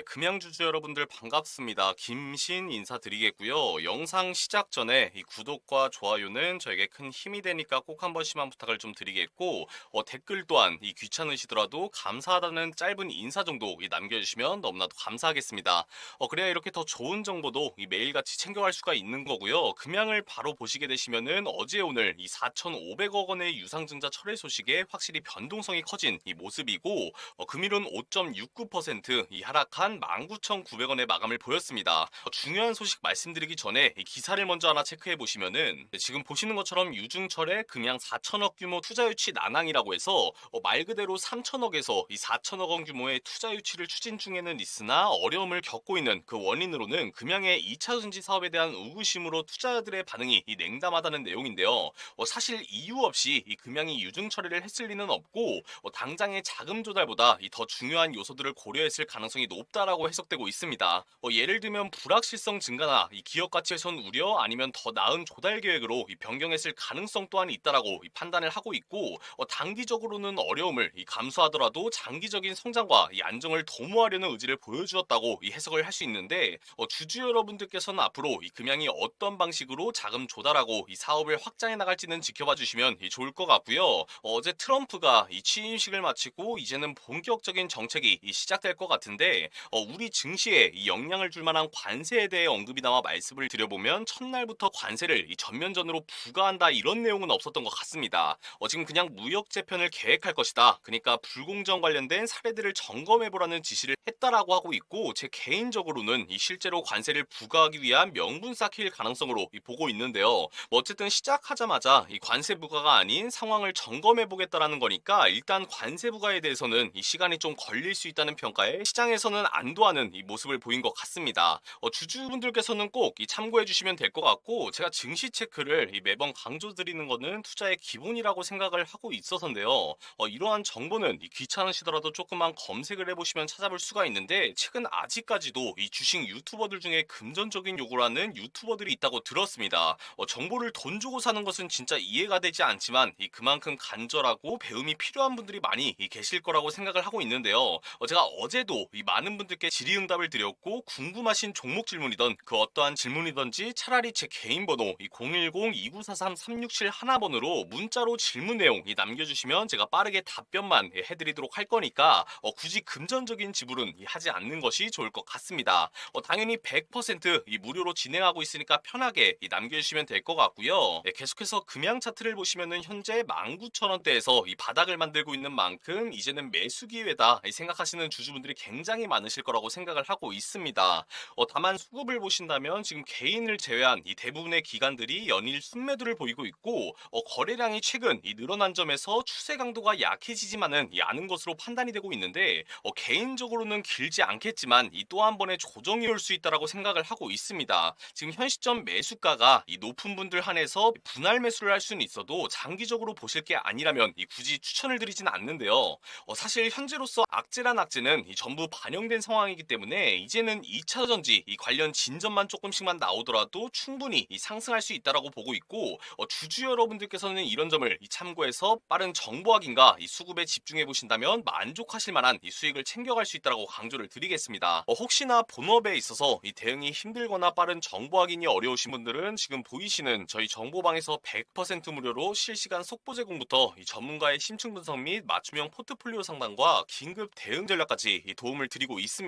네, 금양주주 여러분들 반갑습니다. 김신 인사드리겠고요. 영상 시작 전에 이 구독과 좋아요는 저에게 큰 힘이 되니까 꼭 한 번씩만 부탁을 좀 드리겠고 어, 댓글 또한 이 귀찮으시더라도 감사하다는 짧은 인사 정도 이 남겨주시면 너무나도 감사하겠습니다. 어, 그래야 이렇게 더 좋은 정보도 이 매일같이 챙겨갈 수가 있는 거고요. 금양을 바로 보시게 되시면은 어제 오늘 이 4,500억 원의 유상증자 철회 소식에 확실히 변동성이 커진 이 모습이고 어, 금일은 5.69%이 하락한 19,900원의 마감을 보였습니다. 어, 중요한 소식 말씀드리기 전에 이 기사를 먼저 하나 체크해 보시면은 네, 지금 보시는 것처럼 유중철의 금양 4천억 규모 투자 유치 난항이라고 해서 어, 말 그대로 3천억에서 이 4천억 원 규모의 투자 유치를 추진 중에는 있으나 어려움을 겪고 있는 그 원인으로는 금양의 2차 전지 사업에 대한 의구심으로 투자자들의 반응이 이 냉담하다는 내용인데요. 어, 사실 이유 없이 이 금양이 유중 처리를 했을 리는 없고 어, 당장의 자금 조달보다 이더 중요한 요소들을 고려했을 가능성이 높다 라고 해석되고 있습니다. 어, 예를 들면 불확실성 증가나 이 기업 가치 훼손 우려 아니면 더 나은 조달 계획으로 이 변경했을 가능성 또한 있다라고 이 판단을 하고 있고 어, 단기적으로는 어려움을 이 감수하더라도 장기적인 성장과 이 안정을 도모하려는 의지를 보여주었다고 이 해석을 할 수 있는데 어, 주주 여러분들께서는 앞으로 이 금양이 어떤 방식으로 자금 조달하고 이 사업을 확장해 나갈지는 지켜봐 주시면 이 좋을 것 같고요. 어, 어제 트럼프가 이 취임식을 마치고 이제는 본격적인 정책이 이 시작될 것 같은데 어, 우리 증시에 이 영향을 줄 만한 관세에 대해 언급이 나와 말씀을 드려보면 첫날부터 관세를 이 전면전으로 부과한다 이런 내용은 없었던 것 같습니다. 어, 지금 그냥 무역 재편을 계획할 것이다. 그러니까 불공정 관련된 사례들을 점검해 보라는 지시를 했다라고 하고 있고 제 개인적으로는 이 실제로 관세를 부과하기 위한 명분 쌓일 가능성으로 이 보고 있는데요. 뭐 어쨌든 시작하자마자 이 관세 부과가 아닌 상황을 점검해 보겠다라는 거니까 일단 관세 부과에 대해서는 이 시간이 좀 걸릴 수 있다는 평가에 시장에서는 안도하는 이 모습을 보인 것 같습니다. 어, 주주분들께서는 꼭 이 참고해 주시면 될 것 같고 제가 증시 체크를 이 매번 강조드리는 거는 투자의 기본이라고 생각을 하고 있어서인데요. 어, 이러한 정보는 이 귀찮으시더라도 조금만 검색을 해보시면 찾아볼 수가 있는데 최근 아직까지도 이 주식 유튜버들 중에 금전적인 요구를 하는 유튜버들이 있다고 들었습니다. 어, 정보를 돈 주고 사는 것은 진짜 이해가 되지 않지만 이 그만큼 간절하고 배움이 필요한 분들이 많이 이 계실 거라고 생각을 하고 있는데요. 어, 제가 어제도 이 많은 분들 께 질의응답을 드렸고 궁금하신 종목 질문이던 그 어떠한 질문이던지 차라리 제 개인 번호 이010-2943-367 하나번으로 문자로 질문 내용 이 남겨주시면 제가 빠르게 답변만 예, 해드리도록 할 거니까 어, 굳이 금전적인 지불은 이 하지 않는 것이 좋을 것 같습니다. 어, 당연히 100%이 무료로 진행하고 있으니까 편하게 이 남겨주시면 될 것 같고요. 예, 계속해서 금양 차트를 보시면은 현재 19,000원대에서 이 바닥을 만들고 있는 만큼 이제는 매수 기회다 이 생각하시는 주주분들이 굉장히 많으실 거라고 생각을 하고 있습니다. 어, 다만 수급을 보신다면 지금 개인을 제외한 이 대부분의 기관들이 연일 순매도를 보이고 있고 어, 거래량이 최근 이 늘어난 점에서 추세 강도가 약해지지만은 이 않은 것으로 판단이 되고 있는데 어, 개인적으로는 길지 않겠지만 이 또 한 번의 조정이 올 수 있다라고 생각을 하고 있습니다. 지금 현 시점 매수가가 이 높은 분들 한해서 분할 매수를 할 수는 있어도 장기적으로 보실 게 아니라면 이 굳이 추천을 드리지는 않는데요. 어, 사실 현재로서 악재란 악재는 이 전부 반영된 상 황이기 때문에 이제는 2차 전지 이 관련 진전만 조금씩만 나오더라도 충분히 이 상승할 수 있다라고 보고 있고 어, 주주 여러분들께서는 이런 점을 이 참고해서 빠른 정보 확인과 이 수급에 집중해 보신다면 만족하실 만한 이 수익을 챙겨갈 수 있다라고 강조를 드리겠습니다. 어, 혹시나 본업에 있어서 이 대응이 힘들거나 빠른 정보 확인이 어려우신 분들은 지금 보이시는 저희 정보방에서 100% 무료로 실시간 속보 제공부터 이 전문가의 심층 분석 및 맞춤형 포트폴리오 상담과 긴급 대응 전략까지 이 도움을 드리고 있습니다.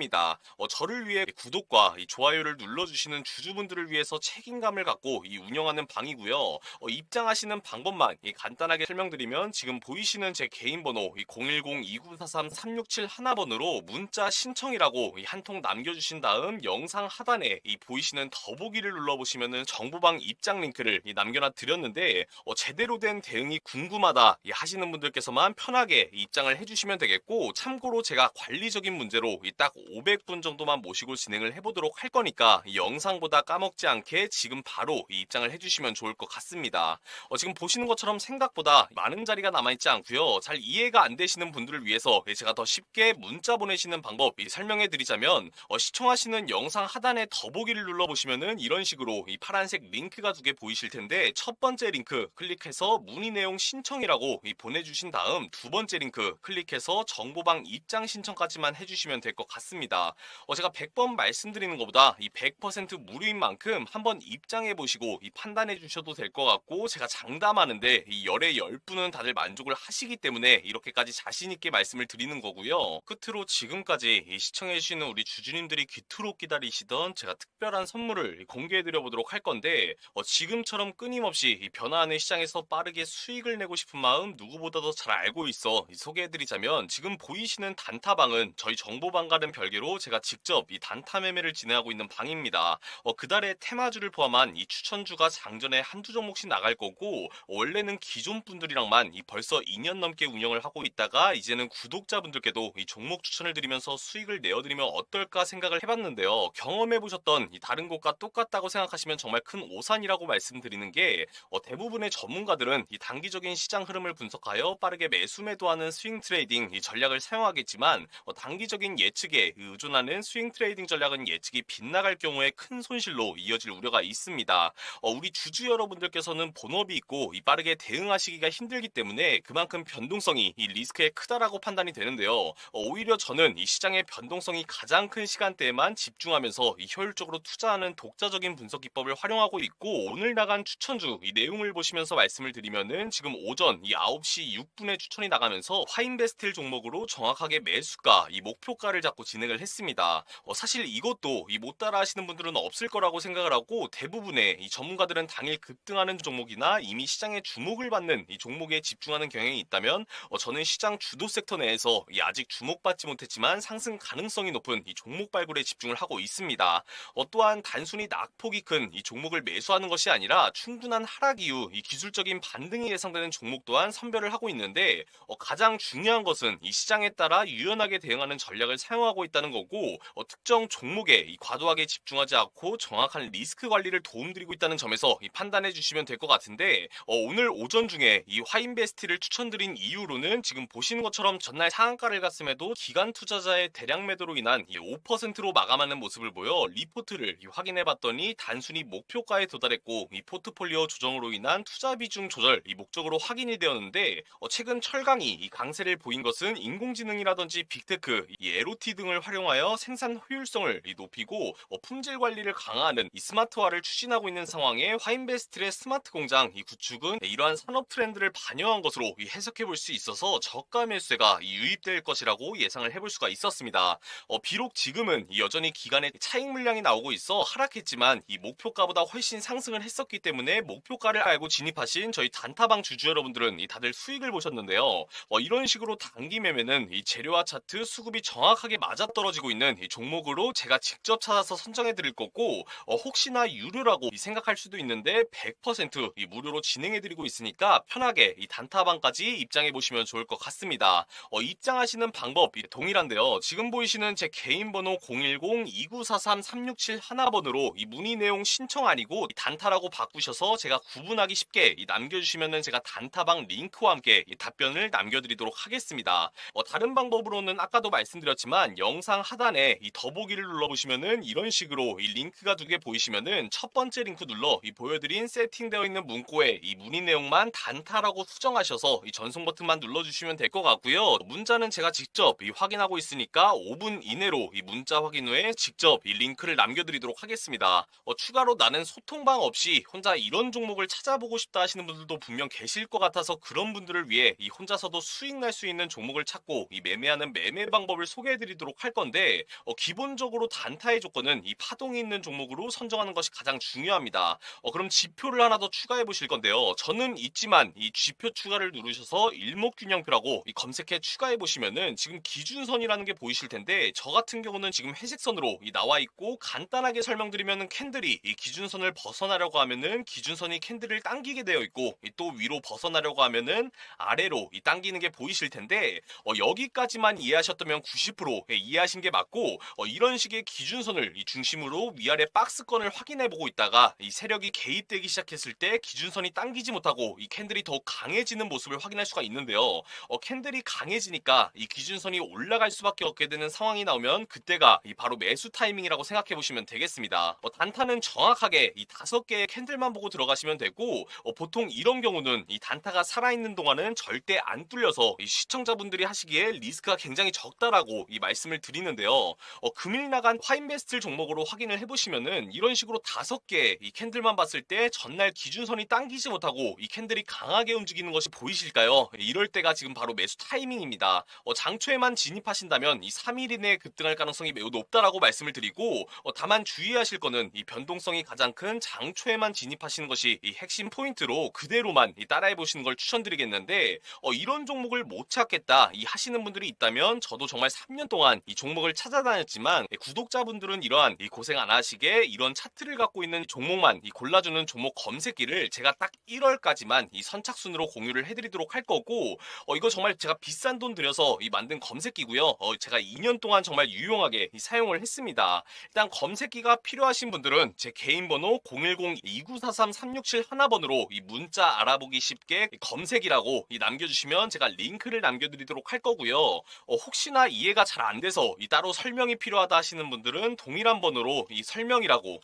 어, 저를 위해 구독과 이 좋아요를 눌러주시는 주주분들을 위해서 책임감을 갖고 이 운영하는 방이고요. 어, 입장하시는 방법만 이 간단하게 설명드리면 지금 보이시는 제 개인 번호 이010-2943-367 하나번으로 문자 신청이라고 한 통 남겨주신 다음 영상 하단에 이 보이시는 더보기를 눌러보시면은 정보방 입장 링크를 이 남겨놔 드렸는데 어, 제대로 된 대응이 궁금하다 이 하시는 분들께서만 편하게 이 입장을 해주시면 되겠고 참고로 제가 관리적인 문제로 이딱 500분 정도만 모시고 진행을 해보도록 할 거니까 이 영상보다 까먹지 않게 지금 바로 이 입장을 해주시면 좋을 것 같습니다. 어, 지금 보시는 것처럼 생각보다 많은 자리가 남아있지 않고요. 잘 이해가 안 되시는 분들을 위해서 제가 더 쉽게 문자 보내시는 방법 이 설명해 드리자면 어, 시청하시는 영상 하단에 더보기를 눌러보시면은 이런 식으로 이 파란색 링크가 두 개 보이실 텐데 첫 번째 링크 클릭해서 문의 내용 신청이라고 이 보내주신 다음 두 번째 링크 클릭해서 정보방 입장 신청까지만 해주시면 될 것 같습니다. 같습니다. 어, 제가 100번 말씀드리는 것보다 이 100% 무료인 만큼 한번 입장해 보시고 이 판단해 주셔도 될 것 같고 제가 장담하는데 이 열의 10분은 다들 만족을 하시기 때문에 이렇게까지 자신 있게 말씀을 드리는 거고요. 끝으로 지금까지 이 시청해 주시는 우리 주주님들이 귀토록 기다리시던 제가 특별한 선물을 공개해 드려 보도록 할 건데 어, 지금처럼 끊임없이 이 변화하는 시장에서 빠르게 수익을 내고 싶은 마음 누구보다도 잘 알고 있어 이 소개해 드리자면 지금 보이시는 단타방은 저희 정보방과는 별개로 제가 직접 이 단타 매매를 진행하고 있는 방입니다. 어, 그달의 테마주를 포함한 이 추천주가 장전에 한두 종목씩 나갈 거고 원래는 기존 분들이랑만 이 벌써 2년 넘게 운영을 하고 있다가 이제는 구독자분들께도 이 종목 추천을 드리면서 수익을 내어드리면 어떨까 생각을 해봤는데요. 경험해보셨던 이 다른 곳과 똑같다고 생각하시면 정말 큰 오산이라고 말씀드리는 게 어, 대부분의 전문가들은 이 단기적인 시장 흐름을 분석하여 빠르게 매수 매도하는 스윙 트레이딩 이 전략을 사용하겠지만 어, 단기적인 예측에 의존하는 스윙 트레이딩 전략은 예측이 빗나갈 경우에 큰 손실로 이어질 우려가 있습니다. 어, 우리 주주 여러분들께서는 본업이 있고 이 빠르게 대응하시기가 힘들기 때문에 그만큼 변동성이 이 리스크에 크다라고 판단이 되는데요. 어, 오히려 저는 이 시장의 변동성이 가장 큰 시간대에만 집중하면서 이 효율적으로 투자하는 독자적인 분석 기법을 활용하고 있고 오늘 나간 추천주 이 내용을 보시면서 말씀을 드리면은 지금 오전 이 9시 6분에 추천이 나가면서 화인베스틸 종목으로 정확하게 매수가 이 목표가를 잡고 진행을 했습니다. 어, 사실 이것도 이 못 따라 하시는 분들은 없을 거라고 생각을 하고 대부분의 이 전문가들은 당일 급등하는 종목이나 이미 시장에 주목을 받는 이 종목에 집중하는 경향이 있다면 어, 저는 시장 주도 섹터 내에서 이 아직 주목받지 못했지만 상승 가능성이 높은 이 종목 발굴에 집중을 하고 있습니다. 어, 또한 단순히 낙폭이 큰 이 종목을 매수하는 것이 아니라 충분한 하락 이후 이 기술적인 반등이 예상되는 종목 또한 선별을 하고 있는데 어, 가장 중요한 것은 이 시장에 따라 유연하게 대응하는 전략을 사용하고 있다는 거고 어, 특정 종목에 이 과도하게 집중하지 않고 정확한 리스크 관리를 도움드리고 있다는 점에서 이 판단해 주시면 될 것 같은데 어, 오늘 오전 중에 이 화인베스트를 추천드린 이유로는 지금 보시는 것처럼 전날 상한가를 갔음에도 기간 투자자의 대량 매도로 인한 이 5%로 마감하는 모습을 보여 리포트를 이 확인해 봤더니 단순히 목표가에 도달했고 이 포트폴리오 조정으로 인한 투자 비중 조절 이 목적으로 확인이 되었는데 어, 최근 철강이 이 강세를 보인 것은 인공지능이라든지 빅테크, 이 LOT 등을 활용하여 생산 효율성을 이 높이고 어, 품질 관리를 강화하는 이 스마트화를 추진하고 있는 상황에 화인베스트의 스마트 공장 이 구축은 이러한 산업 트렌드를 반영한 것으로 이 해석해 볼 수 있어서 저가 매수세가 이 유입될 것이라고 예상을 해볼 수가 있었습니다. 어, 비록 지금은 이 여전히 기간에 차익 물량이 나오고 있어 하락했지만 이 목표가보다 훨씬 상승을 했었기 때문에 목표가를 알고 진입하신 저희 단타방 주주 여러분들은 이 다들 수익을 보셨는데요. 어, 이런 식으로 단기 매매는 이 재료와 차트 수급이 정확하게 맞아 떨어지고 있는 이 종목으로 제가 직접 찾아서 선정해 드릴 거고 어, 혹시나 유료라고 이 생각할 수도 있는데 100%이 무료로 진행해 드리고 있으니까 편하게 이 단타방까지 입장해 보시면 좋을 것 같습니다. 어, 입장하시는 방법 이 동일한데요. 지금 보이시는 제 개인 번호 010-2943-367 하나번으로 이 문의 내용 신청 아니고 이 단타라고 바꾸셔서 제가 구분하기 쉽게 이 남겨주시면은 제가 단타방 링크와 함께 이 답변을 남겨드리도록 하겠습니다. 어, 다른 방법으로는 아까도 말씀드렸지만 영상 하단에 이 더보기를 눌러보시면은 이런 식으로 이 링크가 두 개 보이시면은 첫 번째 링크 눌러 이 보여드린 세팅되어 있는 문구에 이 문의 내용만 단타라고 수정하셔서 이 전송 버튼만 눌러주시면 될 것 같고요. 문자는 제가 직접 이 확인하고 있으니까 5분 이내로 이 문자 확인 후에 직접 이 링크를 남겨드리도록 하겠습니다. 어, 추가로 나는 소통방 없이 혼자 이런 종목을 찾아보고 싶다 하시는 분들도 분명 계실 것 같아서 그런 분들을 위해 이 혼자서도 수익 날 수 있는 종목을 찾고 이 매매하는 매매 방법을 소개해드리도록 할 건데 어, 기본적으로 단타의 조건은 이 파동이 있는 종목으로 선정하는 것이 가장 중요합니다. 어, 그럼 지표를 하나 더 추가해 보실 건데요. 저는 있지만 이 지표 추가를 누르셔서 일목균형표라고 이 검색해 추가해 보시면은 지금 기준선이라는 게 보이실 텐데 저 같은 경우는 지금 회색선으로 이 나와 있고 간단하게 설명드리면은 캔들이 이 기준선을 벗어나려고 하면은 기준선이 캔들을 당기게 되어 있고 이또 위로 벗어나려고 하면은 아래로 이 당기는 게 보이실 텐데 어, 여기까지만 이해하셨다면 90% 예, 이해하신 게 맞고 어, 이런 식의 기준선을 이 중심으로 위아래 박스권을 확인해 보고 있다가 이 세력이 개입되기 시작했을 때 기준선이 당기지 못하고 이 캔들이 더욱 강해지는 모습을 확인할 수가 있는데요. 어, 캔들이 강해지니까 이 기준선이 올라갈 수밖에 없게 되는 상황이 나오면 그때가 이 바로 매수 타이밍이라고 생각해 보시면 되겠습니다. 어, 단타는 정확하게 이 다섯 개의 캔들만 보고 들어가시면 되고 어, 보통 이런 경우는 이 단타가 살아있는 동안은 절대 안 뚫려서 이 시청자분들이 하시기에 리스크가 굉장히 적다라고 이 말씀을 말씀을 드리는데요. 어, 금일 나간 화인베스트 종목으로 확인을 해보시면은 이런 식으로 다섯 개 이 캔들만 봤을 때 전날 기준선이 당기지 못하고 이 캔들이 강하게 움직이는 것이 보이실까요? 이럴 때가 지금 바로 매수 타이밍입니다. 어, 장초에만 진입하신다면 이 3일 이내에 급등할 가능성이 매우 높다라고 말씀을 드리고 어, 다만 주의하실 거는 이 변동성이 가장 큰 장초에만 진입하시는 것이 이 핵심 포인트로 그대로만 이 따라해 보시는 걸 추천드리겠는데 어, 이런 종목을 못 찾겠다 이 하시는 분들이 있다면 저도 정말 3년 동안 이 종목을 찾아다녔지만 예, 구독자분들은 이러한 이 고생 안 하시게 이런 차트를 갖고 있는 종목만 이 골라주는 종목 검색기를 제가 딱 1월까지만 이 선착순으로 공유를 해드리도록 할 거고 어, 이거 정말 제가 비싼 돈 들여서 이 만든 검색기고요. 어, 제가 2년 동안 정말 유용하게 이 사용을 했습니다. 일단 검색기가 필요하신 분들은 제 개인 번호 010-2943-367 하나번으로 이 문자 알아보기 쉽게 이 검색이라고 이 남겨주시면 제가 링크를 남겨드리도록 할 거고요. 어, 혹시나 이해가 잘 안 돼서 이 따로 설명이 필요하다 하시는 분들은 동일한 번호로 이 설명이라고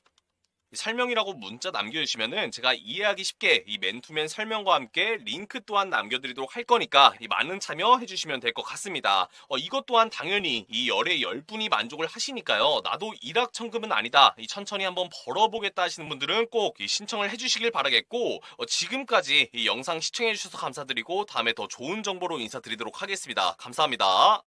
이 설명이라고 문자 남겨주시면은 제가 이해하기 쉽게 이 맨투맨 설명과 함께 링크 또한 남겨드리도록 할 거니까 이 많은 참여해 주시면 될 것 같습니다. 어, 이것 또한 당연히 이 열에 열 분이 만족을 하시니까요. 나도 일확천금은 아니다. 이 천천히 한번 벌어보겠다 하시는 분들은 꼭이 신청을 해주시길 바라겠고 어, 지금까지 이 영상 시청해 주셔서 감사드리고 다음에 더 좋은 정보로 인사드리도록 하겠습니다. 감사합니다.